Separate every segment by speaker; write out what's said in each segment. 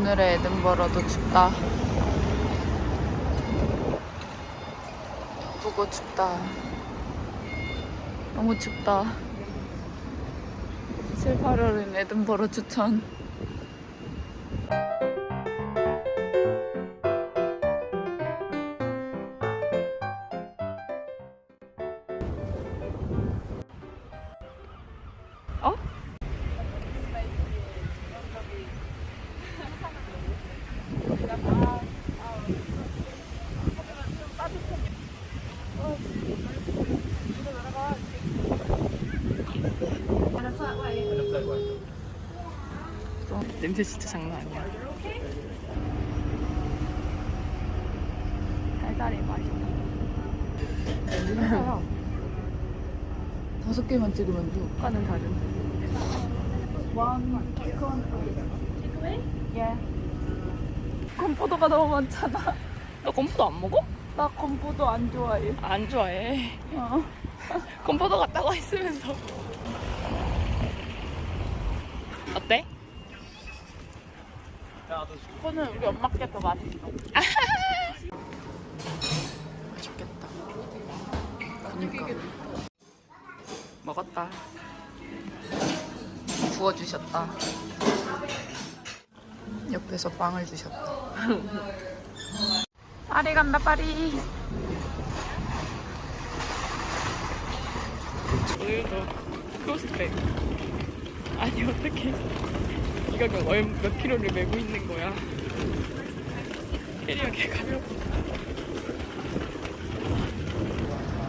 Speaker 1: 오늘의 에든버러도 춥다. 예쁘고 춥다. 너무 춥다. 7, 8월은 에든버러 추천.
Speaker 2: 냄새 진짜 장난 아니야.
Speaker 1: 달달해 맛있다. 다섯 개만 찍으면 돼.
Speaker 2: 효과는 다른데.
Speaker 1: One 예. 건포도가 너무 많잖아.
Speaker 2: 너 건포도 안 먹어?
Speaker 1: 나 건포도 안 좋아해.
Speaker 2: 안 좋아해.
Speaker 1: 어.
Speaker 2: 건포도 같다고 했으면서. 어때?
Speaker 1: 이거는 우리 엄마께 더 맛있어. 맛있겠다. 그니까. 먹었다. 구워주셨다. 옆에서 빵을 주셨다. 파리 간다, 파리.
Speaker 2: 오늘도 크로스백. 아니 어떻게 이가 몇 킬로를 메고 있는 거야? 캐리어게 가볍고.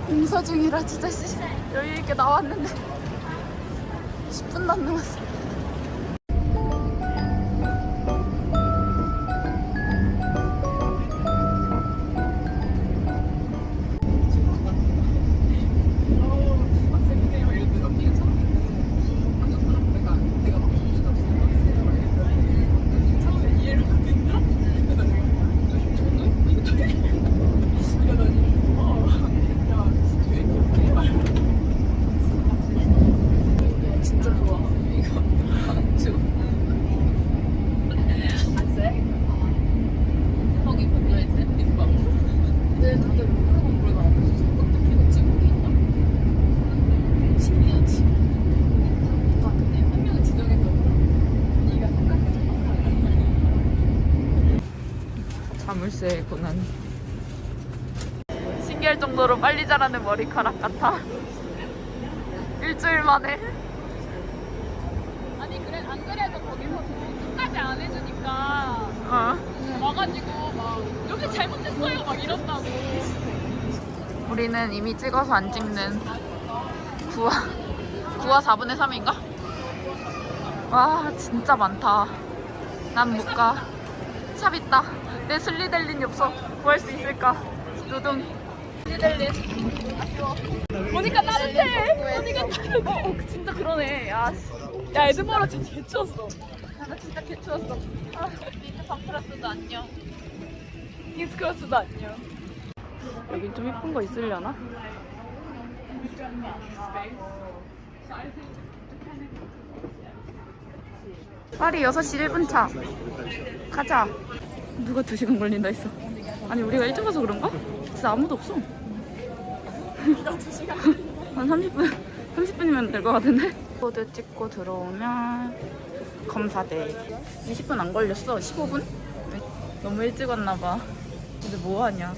Speaker 1: 공사 중이라 진짜 씨, 여유 있게 나왔는데 10분도 안 남았어. 자물쇠의 고난. 신기할 정도로 빨리 자라는 머리카락 같아. 일주일 만에.
Speaker 3: 아니 그래 안 그래도 거기서 끝까지 안 해주니까
Speaker 1: 어.
Speaker 3: 와가지고 막 여기 잘못했어요 막 이런다고
Speaker 1: 우리는 이미 찍어서 안 찍는 9화 9화 4분의 3인가? 와 진짜 많다 난 못가 샵 있다 내 슬리델린이 없어 구할 수 있을까? 슬리델린.
Speaker 3: 보니까 따뜻해. 보니까 따뜻해. 어, 어, 진짜 그러네. 야, 씨. 야 에드버러 진짜 개추웠어.
Speaker 1: 나 진짜 개추웠어. 아, 미드 방플러스도 안녕.
Speaker 3: 킹스크로스도 안녕.
Speaker 2: 여긴 좀 이쁜 거 있으려나?
Speaker 1: 파리 6시 1분 차. 가자 누가 2시간 걸린다 했어 아니 우리가 일찍 와서 그런가? 진짜 아무도 없어 한 30분 30분이면 될 것 같은데 코드 찍고 들어오면 검사대 20분 안 걸렸어 15분? 너무 일찍 왔나 봐 근데 뭐 하냐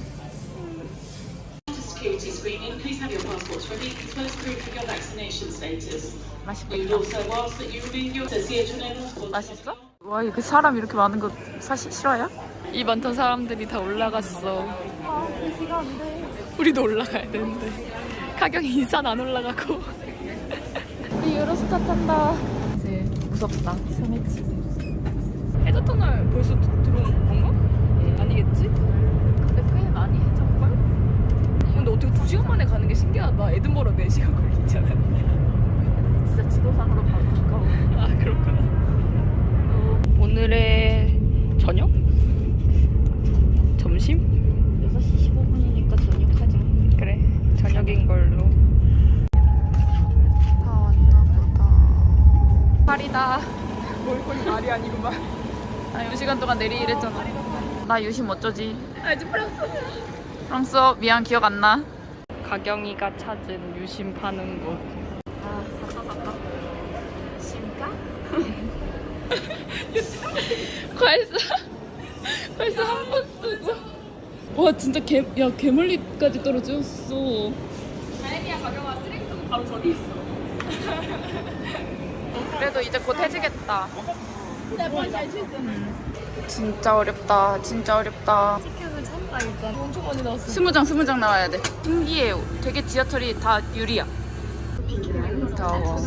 Speaker 4: security screening, please have your passports ready as well as proof of your vaccination status. We
Speaker 1: 맛있겠다
Speaker 4: would also ask that you remove your says the
Speaker 1: 맛있어? 와 이렇게 사람 이렇게 많은 거 사실 싫어요?
Speaker 2: 이 많던 사람들이 다 올라갔어. 우리도 올라가야 되는데. 가경이 인산 안 올라가고.
Speaker 1: 우리 유로스타 탄다 이제 무섭다 소매치
Speaker 2: 해저 터널 벌써 드- 들어온 건가? 아니겠지?
Speaker 1: 근데 꽤 많이 해졌걸?
Speaker 2: 근데 어떻게 2시간 만에 가는 게 신기하다. 에든버러 4시간 걸리지 않았냐?
Speaker 1: 진짜 지도상으로 가고 가까워
Speaker 2: 아, 그렇구나. 오늘의 저녁? 점심?
Speaker 1: 6시 15분이니까 저녁하자
Speaker 2: 그래, 저녁인 걸로.
Speaker 1: 다 왔나 보다 파리다
Speaker 2: 뭘 거의 말이 아니구만.
Speaker 1: 나 2시간 동안 내리 일했잖아. 나 유심 어쩌지?
Speaker 3: 알지 프랑스.
Speaker 1: 프랑스어 미안 기억 안 나.
Speaker 3: 가경이가 찾은 유심 파는 곳.
Speaker 1: 과일사 과 일사 한 번 쓰고. 와 진짜 개, 야 개물리까지 떨어졌어.
Speaker 3: 다행이야 가경아 쓰레기통 바로 저기 있어.
Speaker 1: 그래도 이제 곧 해지겠다. 진짜 어렵다. 진짜 어렵다.
Speaker 3: 티켓을 샀다 일단. 엄청 많이 나왔어.
Speaker 1: 스무 장 스무 장 나와야 돼. 신기해. 되게 지하철이 다 유리야. 무서워.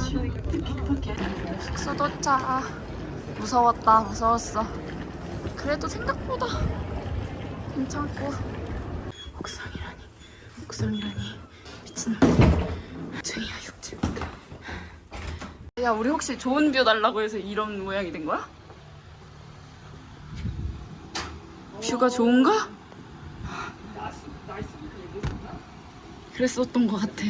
Speaker 1: 숙소 도착. 무서웠다. 무서웠어. 그래도 생각보다 괜찮고. 옥상이라니. 옥상이라니. 미친놈. 중이야 육지. 야 우리 혹시 좋은 뷰 달라고 해서 이런 모양이 된 거야? 뷰가 좋은가? 그랬었던 것 같아.